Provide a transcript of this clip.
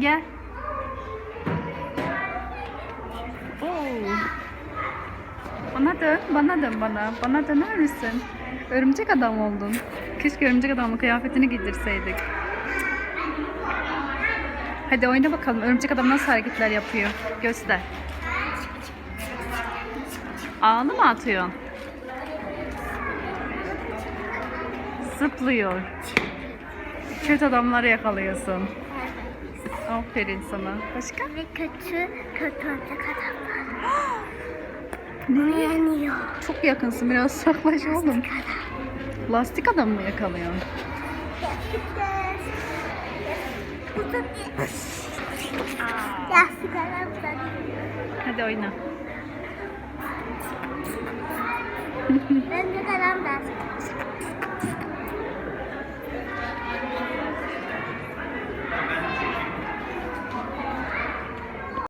Gel. Oo. Bana dön, bana dön bana. Bana döner misin? Örümcek adam oldun. Keşke örümcek adamın kıyafetini giydirseydik. Hadi oyna bakalım. Örümcek adam nasıl hareketler yapıyor? Göster. Ağını mı atıyorsun? Zıplıyor. Kötü adamları yakalıyorsun. Aferin sana. Başka? Ve kötü, kötü olacak adamlar. Uyanıyor. Çok yakınsın. Biraz saklaş oğlum. Adam. Lastik adam mı. Lastik adam da. Hadi oyna. Ben de adam da.